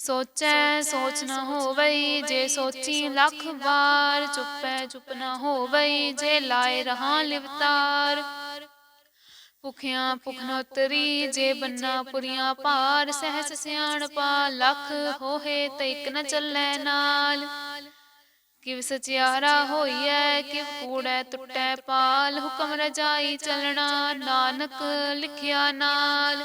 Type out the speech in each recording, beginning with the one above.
ਸੋਚੈ ਸੋਚ ਨਾ ਹੋਵਈ ਜੇ ਸੋਚੀ ਲੱਖ ਵਾਰ ਚੁੱਪੈ ਚੁੱਪ ਨਾ ਹੋਵਈ ਜੇ ਲਾਏ ਰਹਾ ਲਿਵਤਾਰ। ਭੁਖਿਆਂ ਭੁਖ ਨ ਉਤਰੀ ਜੇ ਬੰਨਾ ਪੁਰੀਆਂ ਭਾਰ ਸਹਿਸ ਸਿਆਣਪਾ ਲੱਖ ਹੋਏ ਤੇ ਇਕ ਨ ਚੱਲੈ ਨਾਲ। ਕਿਵ ਸਚਿਆਰਾ ਹੋਈਐ ਕਿਵ ਕੂੜੈ ਟੁੱਟੈ ਪਾਲ ਹੁਕਮ ਰਜਾਈ ਚੱਲਣਾ ਨਾਨਕ ਲਿਖਿਆ ਨਾਲ।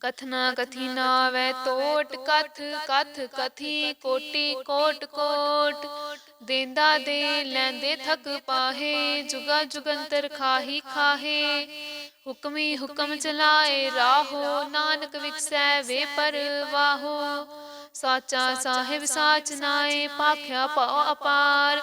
ਕਥਨਾ ਕਥੀ ਨਾਵੇ ਤੋਟ ਕਥ ਕਥ ਕਥੀ ਕੋਟੀ ਕੋਟ ਕੋਟ ਦੇਂਦਾ ਦੇ ਲੈਂਦੇ ਥਕ ਪਾਹੇ ਜੁਗਾ ਜੁਗੰਤਰ ਖਾਹੀ ਖਾਹੇ ਹੁਕਮੀ ਹੁਕਮ ਚਲਾਏ ਰਾਹੋ ਨਾਨਕ ਵਿਕਸੈ ਵੇ ਪਰਵਾਹੋ ਸਾਚਾ ਸਾਹਿਬ ਸਾਚ ਨਾਏ ਪਾਖਿਆ ਪਾਉ ਅਪਾਰ।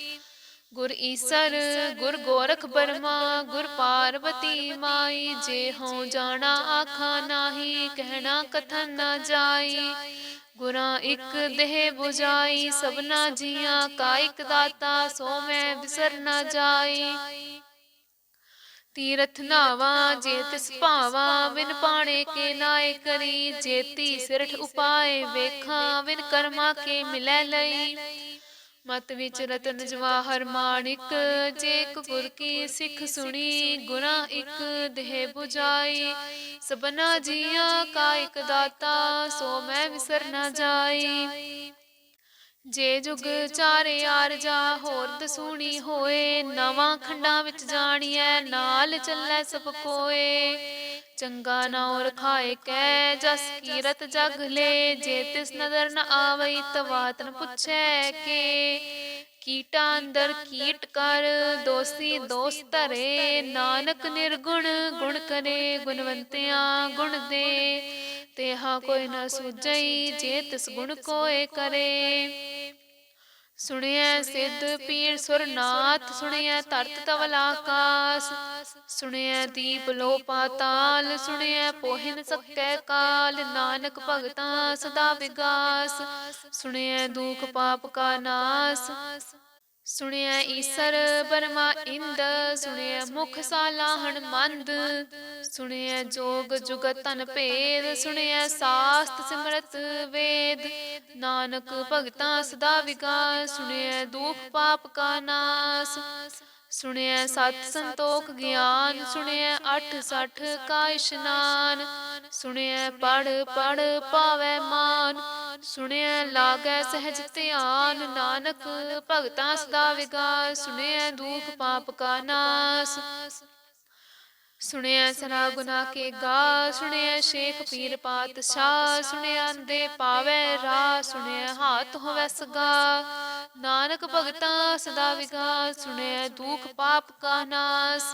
ਗੁਰ ਈਸਰ, ਗੁਰ ਗੋਰਖ ਬਰਮਾ, ਗੁਰ ਪਾਰਵਤੀ ਮਾਈ, ਜੇ ਹਉ ਜਾਣਾ ਆਖਾ ਨਾਹੀ, ਕਹਿਣਾ ਕਥਨ ਨਾ ਜਾਈ। ਗੁਰਾਂ ਇੱਕ ਦੇਹ 부ਜਾਈ ਸਭਨਾ ਜੀਆਂ ਕਾਇਕ ਦਾਤਾ, ਸੋ ਮੈਂ ਵਿਸਰ ਨਾ ਜਾਈ। ਤੀਰਥ ਨਾਵਾ, ਜੇ ਤਿਸ ਭਾਵਾ ਵਿਨ ਪਾਣੇ ਕੇ ਨਾਏ ਕਰੀ। ਜੇਤੀ ਸਿਰਠ ਉਪਾਏ ਵੇਖਾਂ ਵਿਨ ਕਰਮਾ ਕੇ ਮਿਲੈ ਲਈ। ਮਤ ਵਿੱਚ ਰਤਨ ਜਵਾਹਰ ਮਾਣਿਕ ਜੇ ਇੱਕ ਗੁਰ ਕੀ ਸਿੱਖ ਸੁਣੀ ਗੁਨਾ ਇੱਕ ਦੇਹ 부ਜਾਈ ਸਬਨਾ ਜੀਆਂ ਕਾ ਇੱਕ ਦਾਤਾ ਸੋ ਮੈਂ ਵਿਸਰ ਨਾ ਜਾਈ। ਜੇ ਜੁਗ ਚਾਰੇ ਆਰਜਾ ਹੋਰ ਦਸੂਣੀ ਹੋਏ ਨਵਾਂ ਖੰਡਾਂ ਵਿੱਚ ਜਾਣੀਐ ਨਾਲ ਚੱਲੈ ਸਭ ਕੋਏ। ਚੰਗਾ ਨਾਉ ਰਖਾਏ ਕੈ ਜਸ ਕੀਰਤ ਜਗ ਲੈ, ਜੇ ਤਿਸ ਨਦਰ ਨ ਆਵਈ ਤਵਾਤ ਪੁੱਛੈ ਕੇ। ਕੀਟਾਂ ਅੰਦਰ ਕੀਟ ਕਰ, ਦੋਸੀ ਦੋਸ ਧਰੇ, ਨਾਨਕ ਨਿਰਗੁਣ, ਗੁਣ ਕਰੇ, ਗੁਣਵੰਤਿਆਂ ਗੁਣ ਦੇ। ਤੇਹਾ ਕੋਈ ਨ ਸੁਜਈ ਜੇ ਤਿਸ ਗੁਣ ਕੋਏ ਕਰੇ। ਸੁਣਿਐ ਸਿੱਧ ਪੀਰ ਸੁਰਨਾਥ, ਸੁਣਿਐ ਧਰਤ ਤਵਲ ਆਕਾਸ, ਸੁਣਿਐ ਦੀਪ ਲੋ ਪਾਤਾਲ ਸੁਣਿਐ ਪੋਹਿਨ ਸਕੈ ਕਾਲ, ਨਾਨਕ ਭਗਤਾਂ ਸਦਾ ਵਿਗਾਸ, ਸੁਣਿਐ ਦੁਖ ਪਾਪ ਕਾ ਨਾਸ ਸੁਣਿਐ ਈਸਰ ਬਰਮਾ ਇੰਦ ਸੁਣਿਐ ਮੁਖ ਸਾਲਾਹਣ ਮੰਦ ਸੁਣਿਐ ਜੋਗ ਜੁਗਤ ਤਨ ਭੇਦ ਸੁਣਿਐ ਸਾਸਤ ਸਿਮਰਤ ਵੇਦ ਨਾਨਕ ਭਗਤਾਂ ਸਦਾ ਵਿਗਾਸ ਸੁਣਿਐ ਦੁਖ ਪਾਪ ਕਾ ਨਾਸ ਸੁਣਿਐ ਸਤ ਸੰਤੋਖ ਗਿਆਨ ਸੁਣਿਐ ਅਠ ਸਠ ਕਾ ਇਸ਼ਨਾਨ ਸੁਣਿਐ ਪੜ ਪੜ ਪਾਵੈ ਮਾਨ ਸੁਣਿਆ ਲਾਗੈ ਸਹਿਜ ਧਿਆਨ, ਨਾਨਕ ਭਗਤਾਂ ਸਦਾ ਵਿਗਾਸ ਸੁਣਿਐ ਦੁਖ ਪਾਪ ਕਾ ਨਾਸ। ਸੁਣਿਆ ਸਰਾ ਗੁਨਾ ਕੇ ਗਾ, ਸੁਣਿਆ ਸ਼ੇਖ ਪੀਰ ਪਾਤਸ਼ਾਹ, ਸੁਣਿਆ ਅੰਦੇ ਪਾਵੇ ਰਾ, ਸੁਣਿਆ ਹਾਥ ਹੋਵੇ ਸਗਾ। ਨਾਨਕ ਭਗਤਾਂ ਸਦਾ ਵਿਗਾ ਸੁਣਿਆ ਦੁਖ ਪਾਪ ਕਾ ਨਾਸ।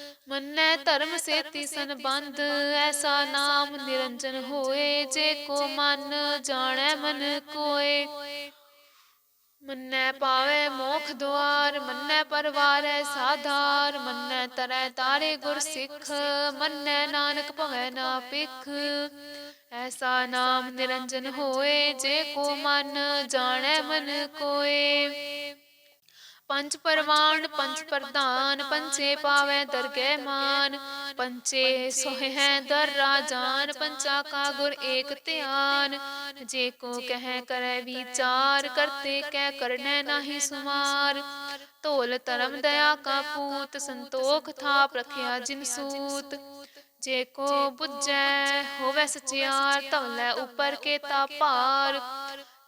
ਮੰਨੈ ਧਰਮ ਸੇਤੀ ਸੰਬੰਧ, ਐਸਾ ਨਾਮ ਨਿਰੰਜਨ ਹੋਏ, ਜੇ ਕੋ ਮਨ ਜਾਣੈ ਮਨ ਕੋਏ। ਮੰਨੈ ਪਾਵੇ ਮੋਖ ਦੁਆਰ, ਮੰਨੈ ਪਰਵਾਰੈ ਸਾਧਾਰ, ਮੰਨੈ ਤਰੈ ਤਾਰੇ ਗੁਰ ਸਿੱਖ, ਮੰਨੈ ਨਾਨਕ ਭਵੈ ਨਾ ਪਿਖ ਐਸਾ ਨਾਮ ਨਿਰੰਜਨ ਹੋਏ, ਜੇ ਕੋ ਮਨ ਜਾਣੈ ਮਨ ਕੋਏ। ਪੰਜ ਪਰਵਾਨ, ਪੰਜ ਪ੍ਰਧਾਨ ਪੰਚੇ ਪਾਵੇ ਦਰਗਹਿ ਮਾਨ ਪੰਚੇ ਸੋਹਿ ਦਰ ਰਾਜਾਨ ਪੰਚਾ ਕਾ ਗੁਰ ਏਕ ਧਿਆਨ। ਜੇ ਕੋ ਕਹਿ ਕਰੈ ਵਿਚਾਰ, ਕਰਤੇ ਕਹਿ ਕਰਨੈ ਨਾਹੀ ਸੁਮਾਰ। ਧੋਲ ਧਰਮ ਦਇਆ ਕਾ ਪੂਤ, ਸੰਤੋਖ ਥਾਪ ਰਖਿਆ ਜਿਨ ਸੂਤ। ਜੇ ਕੋ ਬੁੱਝੈ ਹੋਵੇ ਸਚਿਆਰ, ਧਵਲੇ ਉਪਰ ਕੇ ਤਾ ਭਾਰ।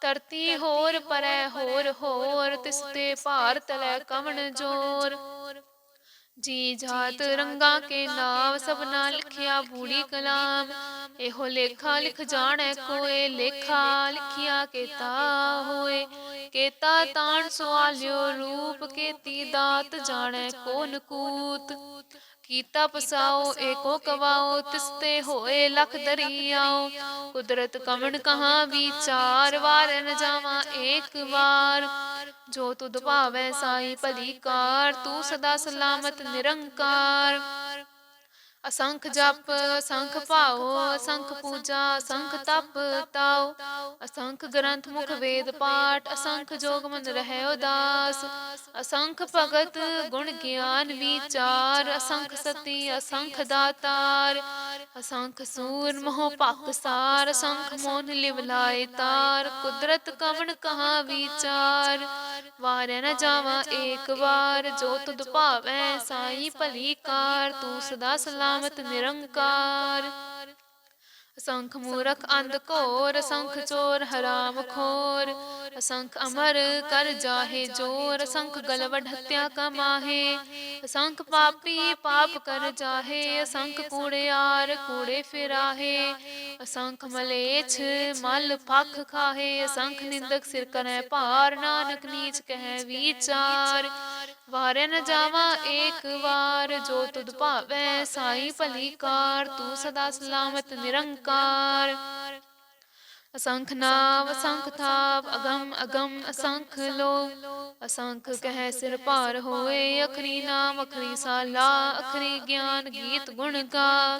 ਧਰਤੀ ਹੋਰ ਪਰੈ ਹੋਰ ਹੋਰ ਤਿਸ ਤੇ ਭਾਰ ਤਲੈ ਕਵਣ ਜੋਰ। ਜੀ ਜਾਤ ਰੰਗਾ ਕੇ ਨਾਮ ਸਭਨਾ ਲਿਖਿਆ ਬੂੜੀ ਕਲਾਮ। ਇਹੋ ਲੇਖਾ ਲਿਖ ਜਾਣੈ ਕੋਏ ਲੇਖਾ ਲਿਖਿਆ ਕੇਤਾ ਹੋਏ। ਕੇਤਾ ਤਾਣ ਸਵਾਲਿਓ ਰੂਪ ਕੇਤੀ ਦਾਤ ਜਾਣੈ ਕੋਨ ਕੂਤ ਕੀਤਾ ਪਸਾਓ, ਏਕੋ ਕਵਾਓ ਤਿਸਤੇ ਹੋਏ ਲਖ ਦਰਿਆਓ ਕੁਦਰਤ ਕਵਣ ਕਹਾ, ਵਿਚਾਰ ਵਾਰ ਨ ਜਾਵਾ ਏਕ ਵਾਰ। ਜੋ ਤੁਧ ਭਾਵੈ ਸਾਈ ਭਲੀ ਕਾਰ, ਤੂੰ ਸਦਾ ਸਲਾਮਤ ਨਿਰੰਕਾਰ। ਅਸੰਖ ਜਪ ਅਸੰਖ ਭਾਉ ਅਸੰਖ ਪੂਜਾ ਅਸੰਖ ਤਪ ਤਾਉ ਅਸੰਖ ਗ੍ਰੰਥ ਮੁਖ ਵੇਦ ਪਾਠ ਅਸੰਖ ਜੋਗ ਮਨ ਰਹਿ ਉਦਾਸ ਅਸੰਖ ਭਗਤ ਗੁਣ ਗਿਆਨ ਵਿਚਾਰ ਅਸੰਖ ਸਤੀ ਅਸੰਖ ਦਾਤਾਰ ਅਸੰਖ ਸੂਰ ਮੋਹ ਭਖ ਸਾਰ ਅਸੰਖ ਮੋਨ ਲਿਵ ਲਾਏ ਤਾਰ ਕੁਦਰਤ ਕਵਣ ਕਹਾ ਵਿਚਾਰ ਵਾਰ ਨ ਜਾਵਾ ਏਕ ਵਾਰ ਜੋ ਤੁਧ ਭਾਵੈ ਸਾਈ ਭਲੀ ਕਾਰ ਤੂੰ ਸਦਾ ਸਲਾਮਤ ਨਿਰੰਕਾਰ। ਅਸੰਖ ਮੂਰਖ ਅੰਧ ਘੋਰ, ਅਸੰਖ ਚੋਰ ਹਰਾਮ ਖੋਰ। ਅਸੰਖ ਅਮਰ ਕਰ ਜਾਹੇ ਜੋਰ, ਅਸੰਖ ਗਲਵਡ ਹਤਿਆ ਕਮਾਹੇ। ਅਸੰਖ ਪਾਪੀ ਪਾਪ ਕਰ ਜਾਹੇ, ਅਸੰਖ ਕੂੜਿਆਰ ਕੂੜੇ ਫਿਰਾਹੇ। ਅਸੰਖ ਮਲੇਛ ਮਲ ਫਖ ਖਾਹੇ, ਅਸੰਖ ਨਿੰਦਕ ਸਿਰ ਕਰੈ ਭਾਰ। ਨਾਨਕ ਨੀਚ ਕਹਿ ਵਿਚਾਰ। ਵਾਰੇ ਨ ਜਾਵਾ ਏਕ ਵਾਰ ਜੋ ਤੁਧ ਭਾਵੈ, ਸਾਈ ਭਲੀ ਕਾਰ, ਤੂੰ ਸਦਾ ਸਲਾਮਤ, ਨਿਰੰਕਾਰ। ਅਸੰਖ ਨਾਮ, ਅਸੰਖ ਥਾਪ, ਅਗਮ ਅਗਮ, ਅਸੰਖ ਲੋ ਅਸੰਖ ਕਹਿ ਸਿਰ ਭਾਰ ਹੋਏ, ਅਖਰੀ ਨਾਮ, ਅਖਰੀ ਸਾਲਾ, ਅਖਰੀ ਗਿਆਨ, ਗੀਤ ਗੁਣ ਗਾ।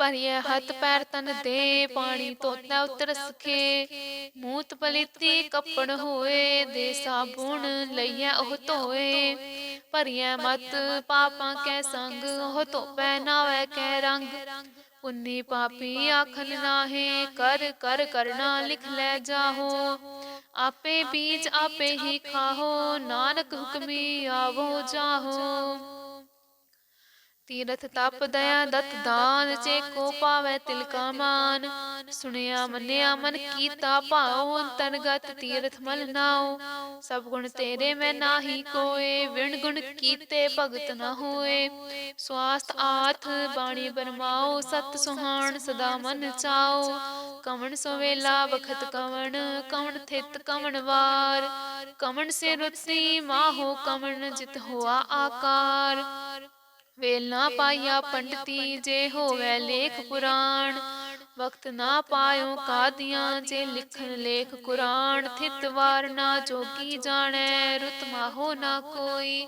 ਭਰੀਏ ਹੱਥ ਪੈਰ ਤਨ ਦੇ ਪਾਣੀ ਧੋਤਾ ਉਤਰ ਸਖੇ ਮੂਤ ਪਲੀਤੀ ਕੱਪੜ ਹੋਏ ਦੇ ਸਾਬੁਣ ਲਈਐ ਉਹ ਧੋਏ। ਭਰੀਏ ਮਤ ਪਾਪਾਂ ਕੈ ਸੰਗ ਉਹ ਧੋਪੈ ਨਾਵੇ ਕੈ ਰੰਗ। ਪੁੰਨੀ ਪਾਪੀ ਆਖਨ ਨਾਹੇ ਕਰ ਕਰ ਕਰਨਾ ਲਿਖ ਲੈ ਜਾਹੋ। ਆਪੇ ਬੀਜ ਆਪੇ ਹੀ ਖਾਹੋ ਨਾਨਕ ਹੁਕਮੀ ਆਵੋ ਜਾਹੋ। ਤੀਰਥ ਤਪ ਦਇਆ ਦਤ ਦਾਨ ਚੇ ਕੋ ਪਾਵੈ ਤਿਲ ਮਾਨ। ਸੁਣਿਆ, ਮੰਨਿਆ, ਮਨ ਕੀਤਾ ਭਾਉ, ਅੰਤਰਗਤ ਤੀਰਥ ਮਲ ਨਾਉ। ਸਭ ਗੁਣ ਤੇਰੇ ਮੈਂ ਨਾਹੀ ਕੋਏ ਵਿਣ ਗੁਣ ਕੀਤੇ ਭਗਤ ਨ ਹੋਏ। ਸਵਾਸਤ ਆਥ, ਬਾਣੀ ਬਰਮਾਓ ਸਤ ਸੁਹਾਣ ਸਦਾ ਮਨ ਚਾਓ ਕਵਣ ਸਵੇਲਾ ਬਖਤ ਕਵਣ ਕਵਣ ਥਿਤ ਕਵਣ ਵਾਰ। ਕਵਣ ਸੇ ਰੁਤਸੀ ਮਾਹੋ ਕਵਣ ਜਿਤ ਹੋਆ ਆਕਾਰ। ਵੇਲ ਨਾ ਪਾਈਆ ਪੰਡਤੀ ਜੇ ਹੋਵੇ ਲੇਖ ਪੁਰਾਣ ਵਕਤ ਨਾ ਪਾਇਓ ਕਾਦੀਆਂ ਜੇ ਲਿਖਣ ਲੇਖ ਕੁਰਾਨ ਥਿਤ ਵਾਰ ਨਾ ਜੋਗੀ ਜਾਣੈ ਰੁਤ ਮਾਹੋ ਨਾ ਕੋਈ।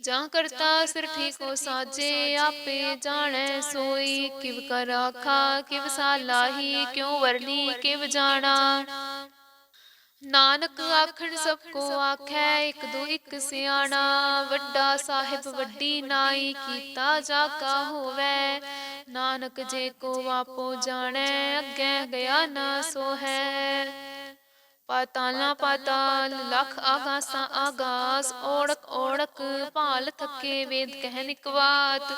ਜਾਂ ਕਰਤਾ ਸਿਰ ਠੀਕੋ ਸਾਜੇ ਆਪੇ ਜਾਣੈ ਸੋਈ। ਕਿਵ ਕਰ ਆਖਾ ਕਿਵ ਸਾਲਾਹੀ ਕਿਉ ਵਰਨੀ ਕਿਵ ਜਾਣਾ। ਨਾਨਕ ਆਖਣ ਸਭ ਕੋ ਆਖੈ ਇੱਕ ਦੋ ਇੱਕ ਸਿਆਣਾ ਵੱਡਾ ਸਾਹਿਬ ਵੱਡੀ ਨਾਈ ਕੀਤਾ ਜਾ ਕਾ ਹੋਵੇ। ਨਾਨਕ ਜੇ ਕੋ ਵਾਪੋ ਜਾਣੈ ਅੱਗੇ ਗਿਆ ਨਾ ਸੋ ਹੈ ਪਾਤਾਲਾ ਪਾਤਾਲ ਲਖ ਆਗਾਸਾਂ ਆਗਾਸ ਓੜਕ ਓੜਕ ਭਾਲ ਥਕੇ ਵੇਦ ਕਹਿ ਨਿਕਵਾਤ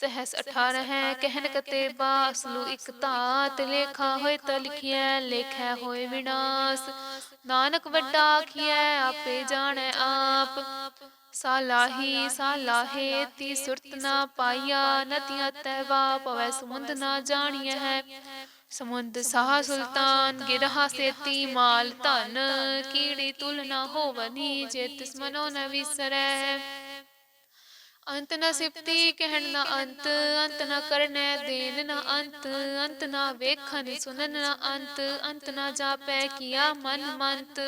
ਸਹਸ 18 ਹੈ ਕਹਿਨ ਕਤੇ ਬਾਸਲੂ ਇਕ ਧਾਤ ਲੇਖਾ ਹੋਏ ਤਾ ਲਿਖਿਐ ਲੇਖੈ ਹੋਏ ਵਿਨਾਸ਼। ਨਾਨਕ ਵੱਡਾ ਆਖਿਐ ਆਪੇ ਜਾਣੈ ਆਪ ਸਾਲਾਹੀ ਸਾਲਾਹੇ ਤੀ ਸੁਰਤ ਨਾ ਪਾਈਆ ਨਤੀਆਂ ਤੈਵਾ ਪਵੈ ਸਮੁੰਦ ਨਾ ਜਾਣੀਐ ਹੈ। ਸਮੁੰਦ ਸਾਹ ਸੁਲਤਾਨ ਗਿਰਹਾ ਸੇਤੀ ਮਾਲ ਧਨ। ਕੀੜੀ ਤੁਲ ਨਾ ਹੋਵਨੀ ਜੇ ਤਿਸ ਮਨੋ ਨ ਵਿਸਰੈ। ਅੰਤ ਨ ਸਿਫਤੀ ਕਹਿਣ ਨਾ ਅੰਤ ਅੰਤ ਨ ਕਰਨੈ ਦੇਨ ਨਾ ਅੰਤ ਅੰਤ ਨਾ ਵੇਖਣ ਸੁਨਨ ਨਾ ਅੰਤ ਅੰਤ ਨਾ ਜਾਪੈ ਕੀਆ ਮਨ ਮੰਤ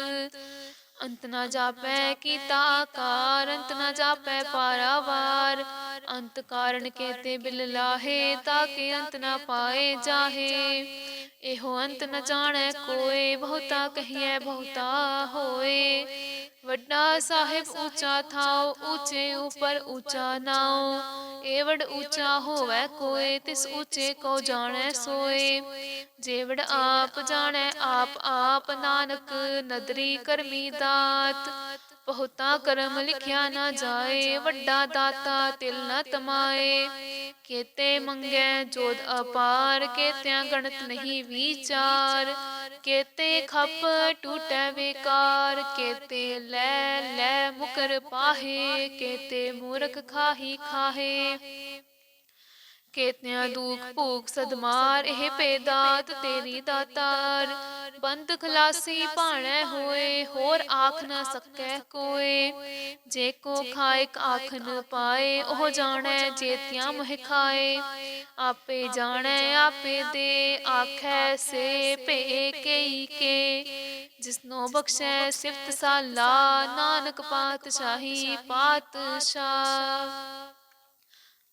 ਅੰਤ ਨਾ ਜਾਪੈ ਕੀਤਾ ਆਕਾਰ ਅੰਤ ਨਾ ਜਾਪੈ ਪਾਰਾਵਾਰ ਅੰਤ ਕਾਰਨ ਕੇਤੇ ਬਿਲ ਲਾਹੇ ਤਾਕੇ ਅੰਤ ਨਾ ਪਾਏ ਜਾਹੇ ਇਹੋ ਅੰਤ ਨ ਜਾਣੈ ਕੋਏ ਬਹੁਤਾ ਕਹੀਐ ਬਹੁਤਾ ਹੋਏ ਵੱਡਾ ਸਾਹਿਬ ਉੱਚਾ ਥਾਉ, ਉੱਚੇ ਉਪਰ ਉੱਚਾ ਨਾਉ। ਏਵੜ ਉੱਚਾ ਹੋਵੇ ਕੋਏ, ਤਿਸ ਉੱਚੇ ਕੋ ਜਾਣੈ ਸੋਏ। ਜੇਵੜ ਆਪ ਜਾਣੈ, ਆਪ ਆਪ ਨਾਨਕ, ਨਦਰੀ ਕਰਮੀ ਦਾਤ। ਬਹੁਤਾ ਕਰਮ ਲਿਖਿਆ ਨਾ ਜਾਏ, ਵੱਡਾ ਦਾਤਾ ਤਿਲ ਨਾ ਤਮਾਏ। ਕੇਤੇ ਮੰਗੈ ਜੋਦ ਅਪਾਰ, ਕੇਤਿਆਂ ਗਣਤ ਨਹੀਂ ਵਿਚਾਰ। ਕੇਤੇ ਖੱਪ ਟੂਟੈ ਵਿਕਾਰ ਕੇਤੇ ਲੈ ਲੈ ਮੁਕਰ ਪਾਹੇ ਕੇਤੇ ਮੂਰਖ ਖਾਹੀ ਖਾਹੇ। ਕੇਤਿਆਂ ਦੁਖ ਭੂਖ ਸਦਮਾਰ ਇਹ ਪੇਦਾਤ ਤੇਰੀ ਦਾਤਾਰ। ਬੰਦ ਖਲਾਸੀ ਭਾਣੈ ਹੋਏ ਹੋਰ ਆਖ ਨਾ ਸਕੈ ਕੋਏ। ਜੇ ਕੋ ਖਾਇਕ ਆਖ ਨ ਪਾਏ ਉਹ ਜਾਣੈ ਜੇਤਿਆਂ ਮਹਿ ਖਾਏ। ਆਪੇ ਜਾਣੈ ਆਪੇ ਦੇ ਆਖੈ ਸੇ ਭੇ ਕਈ ਕੇ ਜਿਸਨੋ ਬਖਸ਼ੈ ਸਿਫਤ ਸਾਲਾ ਨਾਨਕ ਪਾਤਸ਼ਾਹੀ। ਪਾਤਸ਼ਾਹ।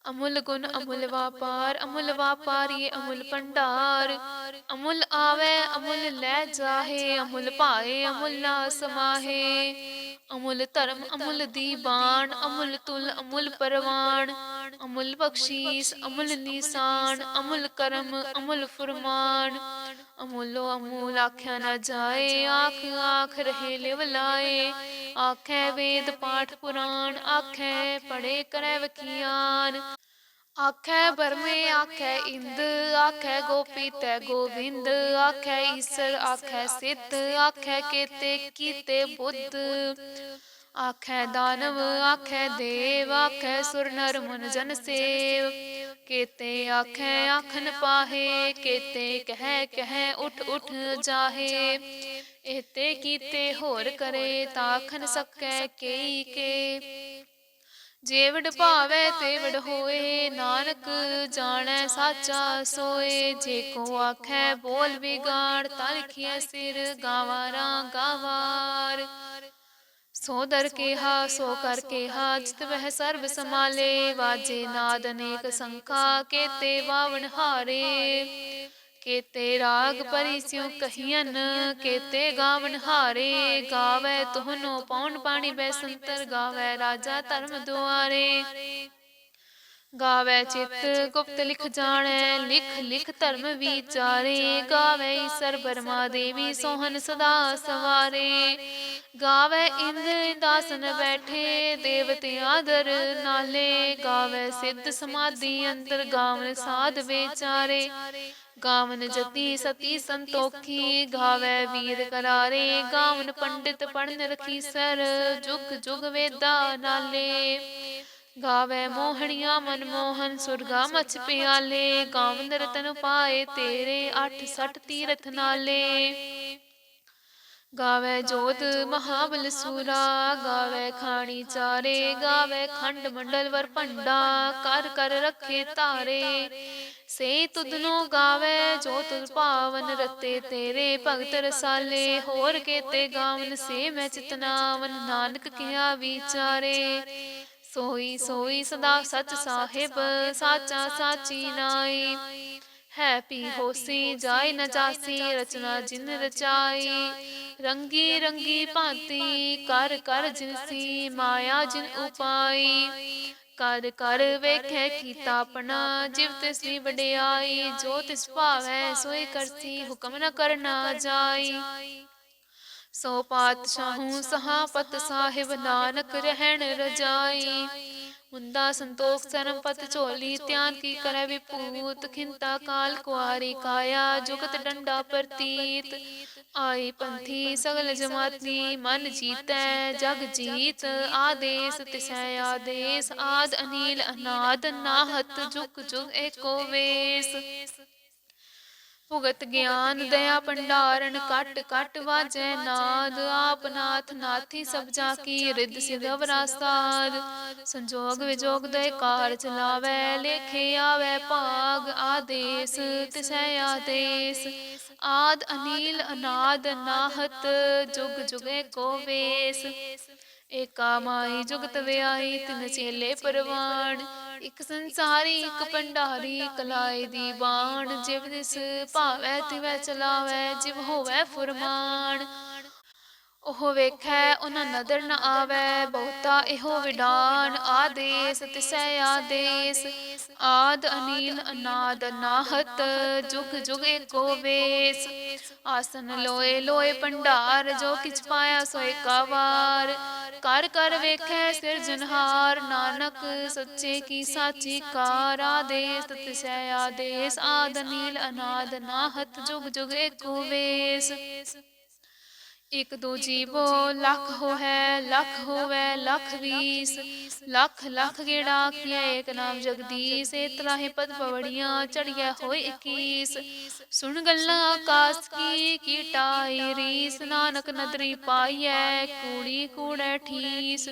ਅਮੁੱਲ ਗੁਣ ਅਮੁੱਲ ਵਾਪਾਰ ਅਮੁੱਲ ਵਾਪਾਰੀ ਅਮੁੱਲ ਭੰਡਾਰ। ਅਮੁੱਲ ਆਵੇ ਅਮੁੱਲ ਲੈ ਜਾਹੇ ਅਮੁੱਲ ਭਾਏ ਅਮੁੱਲ ਨਾ ਸਮਾਹੇ। ਅਮੁੱਲ ਧਰਮ, ਅਮੁੱਲ ਦੀਵਾਨ, ਅਮੁੱਲ ਤੁਲ, ਅਮੁੱਲ ਪਰਵਾਨ, ਅਮੁੱਲ ਬਖਸ਼ੀਸ, ਅਮੁੱਲ ਨਿਸ਼ਾਨ, ਅਮੁੱਲ ਕਰਮ, ਅਮੁੱਲ ਫਰਮਾਨ। ਅਮੁੱਲੋ ਅਮੂਲ ਆਖਿਆ ਨਾ ਜਾਏ, ਆਖ ਆਖ ਰਹੇ ਲਿਵ ਲਾਏ। ਆਖੈ ਵੇਦ ਪਾਠ ਪੁਰਾਣ, ਆਖੈ ਪੜੇ ਕਰੈ ਵਕੀਆਨ। ਆਖੈ ਬਰਮੇ ਆਖੈ ਇੰਦ ਆਖੈ ਗੋਪੀ ਤੈ ਗੋਵਿੰਦ ਆਖੈ ਈਸਰ ਆਖੈ ਸਿੱਧ ਆਖੈ ਕੇਤੇ ਕੀਤੇ ਬੁੱਧ ਆਖੈ ਦਾਨਵ ਆਖੈ ਦੇਵ ਆਖੈ ਸੁਰ ਨਰ ਮਨ ਜਨ ਸੇਵ। ਕੇਤੇ ਆਖੈ ਆਖਨ ਪਾਹੇ ਕੇਤੇ ਕਹਿ ਕਹਿ ਉਠ ਉਠ ਜਾਹੇ। ਇਹਤੇ ਕੀਤੇ ਹੋਰ ਕਰੇ ਤਾਖਨ ਸਕੈ ਕੇਈ ਕੇ। ਜੇਵੜ ਭਾਵੈ ਤੇਵੜ ਹੋਏ ਨਾਨਕ ਜਾਣੈ ਸਾਚਾ ਸੋਏ। ਜੇ ਕੋ ਆਖੈ ਬੋਲ ਵਿਗਾੜ ਤਾ ਲਿਖਿਐ ਸਿਰ ਗਾਵਾਰਾਂ ਗਾਵਾਰ। ਸੋ ਦਰ ਕੇਹਾ ਸੋ ਕਰ ਕੇਹਾ ਜਿਤ ਵਹਿ ਸਰਬ ਸਮਾਲੇ ਵਾਜੇ ਨਾਦ ਅਨੇਕ ਸੰਖਾ ਕੇਤੇ ਵਾਵਣ ਹਾਰੇ। ਕੇਤੇ ਰਾਗ ਪਰੀ ਸਿਉ ਕਹੀਨ ਕੇਤੇ ਗਾਵਨ ਹਾਰੇ, ਗਾਵੇ ਤੁਹਨੋ ਪੌਣ ਪਾਣੀ ਬੈ ਸੰਤਰ, ਗਾਵੇ ਰਾਜਾ ਧਰਮ ਦੁਆਰੇ। ਗਾਵੇ ਚਿਤ ਗੁਪਤ ਲਿਖ ਜਾਣੈ, ਲਿਖ ਲਿਖ ਧਰਮ ਵਿਚਾਰੇ। ਗਾਵੇ ਈਸਰ ਬਰਮਾ ਦੇਵੀ ਸੋਹਨ ਸਦਾ ਸਵਾਰੇ। ਗਾਵੇ ਇੰਦਰ ਦਾਸਨ ਬੈਠੇ, ਦੇਵਤੇ ਆਦਰ ਨਾਲੇ। ਗਾਵੇ ਸਿੱਧ ਸਮਾਧੀ ਅੰਤਰ ਗਾਵਨ ਸਾਧ ਵਿਚਾਰੇ। ਗਾਵਨ ਜਤੀ ਸਤੀ ਸੰਤੋਖੀ, ਗਾਵੇ ਵੀਰ ਕਰਾਰੇ। ਗਾਵਨ ਪੰਡਿਤ ਪੜਨ ਰਖੀ ਸਰ, ਜੁਗ ਜੁਗ ਵੇਦਾ ਨਾਲੇ। ਗਾਵੇ ਮੋਹਣੀਆਂ ਮਨਮੋਹਨ ਸੁਰਗਾ ਮਛ ਪਿਆਲੇ ਗਾਵਨ ਰਤਨ ਪਾਏ ਤੇਰੇ 68 ਤੀਰਥ ਨਾਲੇ ਗਾਵੇ ਜੋਤ ਮਹਾਬਲ ਸੂਰਾ ਗਾਵੇ ਖਾਣੀ ਚਾਰੇ ਗਾਵੇ ਖੰਡ ਮੰਡਲ ਵਰ ਭੰਡਾ ਕਰ ਕਰ ਰੱਖੇ ਤਾਰੇ। ਸੇ ਤੁਧਨੋ ਗਾਵੇ ਜੋ ਤੁਧ ਭਾਵਨ ਰਤੇ ਤੇਰੇ ਭਗਤ ਰਸਾਲੇ ਹੋਰ ਕੇਤੇ ਗਾਵਨ ਸੇ ਮੈਂ ਚਿਤਨਾਵਨ ਨਾਨਕ ਕਿਹਾ ਵਿਚਾਰੇ। ਸੋਈ ਸੋਈ ਸਦਾ ਸਚ ਸਾਹਿਬ ਸਾਚਾ ਸਾਚੀ ਨਾਈ ਹੈ ਪੀ ਹੋਸੀ ਜਾਇ ਨ ਜਾਸੀ ਰਚਨਾ ਜਿਨ ਰਚਾਈ। ਰੰਗੀ ਰੰਗੀ ਭਾਂਤੀ ਕਰ ਕਰ ਜਿਨਸੀ ਮਾਇਆ ਜਿਨ ਉਪਾਈ। ਕਰ ਕਰ ਵੇਖੈ ਕੀਤਾ ਆਪਣਾ ਜਿਵ ਤਿਸ ਦੀ ਵਡਿਆਈ ਜੋ ਤਿਸ ਭਾਵੈ ਸੋਈ ਕਰਸੀ ਹੁਕਮ ਨ ਕਰਨਾ ਜਾਈ। ਸੋ ਪਾਤਸ਼ਾਹੂ ਸਹਾਪਤ ਸਾਹਿਬ ਨਾਨਕ ਰਹਿਣ ਰਜਾਈ। ਮੁੰਦਾ ਸੰਤੋਖ ਸਰਮ ਪਤ ਝੋਲੀ ਧਿਆਨ ਕੀ ਕਰੈ ਵਿਪੂਤ, ਖਿੰਤਾ ਕਾਲ ਕੁਆਰੀ ਕਾਇਆ, ਜੁਗਤ ਡੰਡਾ ਪ੍ਰਤੀਤ। ਆਈ ਪੰਥੀ ਸਗਲ ਜਮਾਤੀ, ਮਨ ਜੀਤੈ, ਜਗ ਜੀਤ, ਆਦੇਸ ਤਿਸੈ ਆਦੇਸ, ਆਦ ਅਨੀਲ ਅਨਾਦ, ਨਾਹਤ ਜੁਗ ਜੁਗ ਏਕੋ ਵੇਸ। ਭੁਗਤ ਗਿਆਨ ਦਇਆ ਭੰਡਾਰਨ ਕਟ ਕਟ ਵਾਜੈ ਨਾਦ। ਆਪ ਨਾਥ ਨਾਥੀ ਸਭ ਜਾ ਕੀ ਰਿੱਧ ਸਿਧ ਅਵਰਾਸਾਦ ਸੰਜੋਗ ਵਿਜੋਗ ਦੇ ਕਾਰ ਚਲਾਵੈ ਲੇਖੇ ਆਵੈ ਭਾਗ ਆਦੇਸ ਤਿਸੈ ਆਦੇਸ। ਆਦ ਅਨੀਲ ਅਨਾਦ ਨਾਹਤ ਜੁਗ ਜੁਗੇ ਕੋ ਵੇਸ ਏਕਾ ਮਾਈ ਜੁਗਤ ਵਿਆਈ ਤਿਨ ਚੇਲੇ ਪਰਵਾਣ, ਇਕ ਸੰਸਾਰੀ, ਇਕ ਭੰਡਾਰੀ, ਕਲਾਏ ਦੀ ਬਾਣ, ਜਿਵ ਦਿਸ ਭਾਵੈ, ਤਿਵੈ ਚਲਾਵੈ, ਜਿਵ ਹੋਵੈ ਫੁਰਮਾਨ। ਉਹ ਵੇਖੈ, ਉਹਨਾਂ ਨਦਰ ਨ ਆਵੈ, ਬਹੁਤਾ ਇਹੋ ਵਿਡਾਨ ਆਦੇਸ, ਤਿਸੈ ਆਦੇਸ। ਆਦ ਅਨੀਲ ਅਨਾਦ ਨਾਹਤ, ਜੁਗ ਜੁਗ ਏਕੋ ਵੇਸ ਆਸਨ ਲੋਏ ਲੋਏ ਭੰਡਾਰ, ਜੋ ਕਿਛ ਪਾਇਆ ਸੋਏ ਕਾਵਾਰ। ਕਰ ਕਰ ਵੇਖੈ ਸਿਰਜਨਹਾਰ ਨਾਨਕ ਸੱਚੇ ਕੀ ਸਾਚੀ ਕਾਰ। ਆਦੇਸ ਤਿਸੈ ਆਦੇਸ, ਆਦ ਅਨੀਲ ਅਨਾਦ ਨਾਹਤ, ਜੁਗ ਜੁਗ ਏਕੋ ਵੇਸ ਇਕ ਦੋ ਜੀਵੋ ਲੱਖ ਹੋਵੇ ਲੱਖ ਹੋਵੇ ਲੱਖ ਵੀਸ ਲੱਖ ਲੱਖ ਗੇੜਾ ਆਖਿਆ ਏਕ ਨਾਮ ਜਗਦੀਸ਼ ਇਤਨਾ ਹੀ ਪਦ ਪਵੜੀਆਂ ਚੜਿਆ ਹੋਏ 21 ਸੁਣ ਗੱਲਾਂ ਆਕਾਸ ਕੀ ਕੀਟਾਈ ਰੀਸ ਨਾਨਕ ਨਦਰੀ ਪਾਈਐ ਕੂੜੀ ਕੂੜੈ ਠੀਸ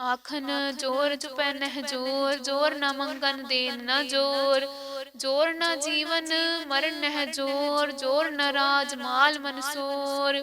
ਆਖਨ ਜੋਰ ਜਪੈ ਨਹਿ ਜੋਰ ਜੋਰ ਨਾ ਮੰਗਨ ਦੇਨ ਨਾ ਜੋਰ। ਜੋਰ। ਨਾ ਜੀਵਨ ਮਰਨ ਨਹਿ ਜੋਰ ਜੋਰ ਨ ਰਾਜ ਮਾਲ ਮਨਸੋਰ।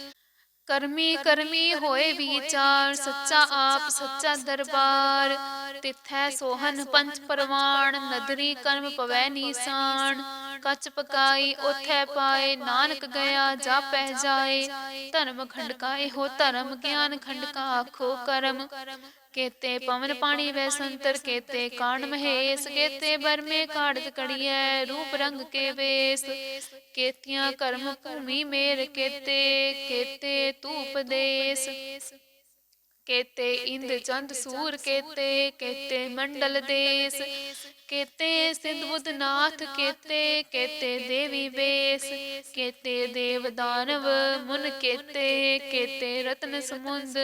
ਕਰਮੀ ਕਰਮੀ ਹੋਏ ਵਿਚਾਰ ਸੱਚਾ ਆਪ ਸੱਚਾ ਦਰਬਾਰ। ਤਿਥੈ ਸੋਹਨ ਪੰਚ ਪਰਵਾਣ ਨਦਰੀ ਕਰਮ ਪਵੈ ਨੀਸਾਨ ਕੱਚ ਪਕਾਈ ਉਥੈ ਪਾਏ ਨਾਨਕ ਗਿਆ ਜਾ ਪਹਿ ਜਾਏ। ਧਰਮ ਖੰਡਕਾ ਇਹੋ ਧਰਮ ਗਿਆਨ ਖੰਡਕਾ ਆਖੋ ਕਰਮ। ਕੇਤੇ ਪਵਨ ਪਾਣੀ ਵੈ ਸੰਤਰ ਕੇਤੇ ਕਾਣ ਮਹੇਸ ਕੇਤੇ ਬਰਮੇ ਕਾੜਤ ਕੜੀਐ ਰੂਪ ਰੰਗ ਕੇ ਵੇਸ। ਕੇਤੀਆਂ ਕਰਮ ਭੂਮੀ ਮੇਰ ਕੇਤੇ ਕੇਤੇ ਤੂੰ ਉਪਦੇਸ ਕੇਤੇ ਇੰਦ ਚੰਦ ਸੂਰ ਕੇਤੇ ਕੇਤੇ ਮੰਡਲ ਦੇਸ। ਕੇਤੇ ਸਿੰਧ ਬੁੱਧ ਨਾਥ ਕੇਤੇ ਕੇਤੇ ਦੇਵੀ ਵੇਸ। ਕੇਤੇ ਦੇਵ ਦਾਨਵ ਮੁਨ ਕੇਤੇ ਕੇਤੇ ਰਤਨ ਸਮੁੰਦ।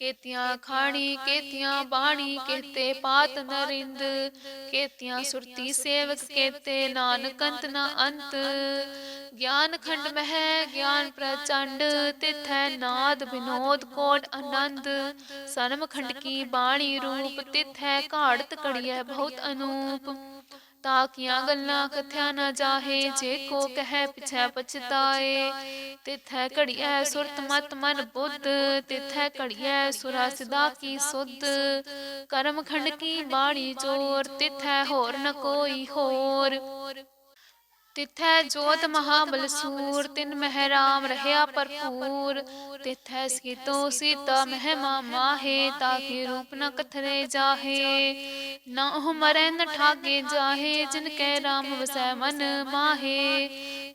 ਕੇਤੀਆਂ ਖਾਣੀ ਕੇਤੀਆਂ ਬਾਣੀ ਕੇਤੇ ਪਾਤ ਨਰਿੰਦ ਕੇਤੀਆਂ ਸੁਰਤੀ ਸੇਵਕ ਕੇਤੇ ਨਾਨਕ ਅੰਤ ਨਾ ਅੰਤ ਗਿਆਨ ਖੰਡ ਮਹਿ ਗਿਆਨ ਪ੍ਰਚੰਡ ਤਿਥੈ ਨਾਦ ਬਿਨੋਦ ਕੋਟ ਆਨੰਦ। ਸਨਮ ਖੰਡ ਕੀ ਬਾਣੀ ਰੂਪ ਤਿਥੈ ਘਾੜਤ ਕੜੀਐ ਬਹੁਤ ਅਨੂਪ। ਤਾਕੀਆਂ ਗੱਲਾਂ ਕਥਿਆ ਨਾ ਜਾਹੇ, ਜੇ ਕੋ ਕਹੈ ਪਿਛੈ ਪਛਤਾਏ। ਤਿਥੈ ਘੜੀਐ ਸੁਰਤ ਮਤ ਮਨ ਬੁੱਧ, ਤਿਥੈ ਘੜੀਐ ਸੁਰਾ ਸਿਦਾ ਕੀ ਸੁਧ। ਕਰਮ ਖੰਡ ਕੀ ਬਾਣੀ ਜੋਰ, ਤਿਥੈ ਹੋਰ ਨ ਕੋਈ ਹੋਰ। ਤਿਥੈ ਜੋਤ ਮਹਾਬਲ ਸੂਰ ਤਿਨ ਮਹਿ ਰਾਮ ਰਹਿਆ ਭਰਪੂਰ। ਤਿਥੈ ਸੀਤੋ ਸੀਤਾ ਮਹਿਮਾ ਮਾਹੇ ਤਾਕੇ ਰੂਪ ਨ ਕਥਰੇ ਜਾਹੇ। ਨਾ ਉਹ ਮਰੈ ਨ ਠਾਗੇ ਜਾਹੇ ਜਿਨ ਕੈ ਰਾਮ ਵਸੈ ਮਨ ਮਾਹੇ।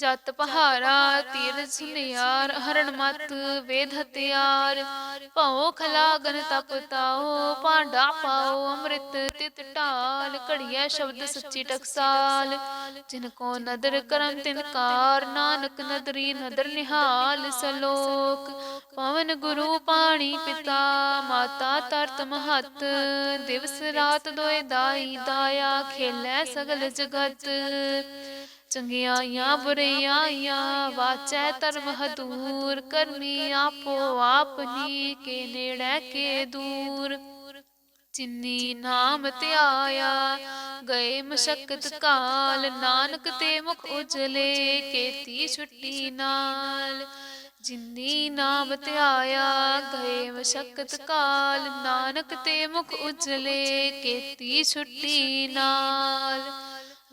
ਜਤ ਪਹਾਰਾ ਤੀਰ ਸੁਨਿਆਰ, ਹਰਣ ਮਤ, ਵੇਦ ਹਤਿਆਰ ਭਉ ਖਲਾਗਨ ਤਪ ਤਾਓ ਭਾਂਡਾ ਪਾਓ ਅੰਮ੍ਰਿਤ ਤਿਤ ਢਾਲ ਘੜੀਐ ਸ਼ਬਦ ਸੱਚੀ ਟਕਸਾਲ। ਜਿਨ ਕੋ ਨਦਰ ਕਰਮ ਤਿਨ ਕਾਰ, ਨਾਨਕ ਨਦਰੀ ਨਦਰ ਨਿਹਾਲ ਸਲੋਕ। ਪਵਨ ਗੁਰੂ ਪਾਣੀ ਪਿਤਾ, ਮਾਤਾ ਤਰਤ ਮਹਤ। ਦਿਵਸ ਰਾਤ ਦੋਇ ਦਾਈ ਦਾਇਆ, ਖੇਲੇ ਸਗਲ ਜਗਤ। ਚੰਗਿਆਈਆਂ ਬੁਰਾਈਆਂ ਵਾਚੈ ਧਰਮ ਹਦੂਰ, ਕਰਮੀ ਆਪੋ ਆਪਨੀ ਕੇ ਨੇੜੇ, ਕੇ ਦੂਰ। ਜਿਨੀ ਨਾਮ ਧਿਆਇਆ ਗਏ ਮਸ਼ਕਤ ਕਾਲ, ਨਾਨਕ ਤੇ ਮੁਖ ਉਜਲੇ, ਕੀਤੀ ਛੁੱਟੀ ਨਾਲ। ਜਿਨੀ ਨਾਮ ਧਿਆਇਆ ਗਏ ਮਸ਼ਕਤ ਕਾਲ, ਨਾਨਕ ਤੇ ਮੁਖ ਉਜਲੇ, ਕੀਤੀ ਛੁੱਟੀ ਨਾਲ।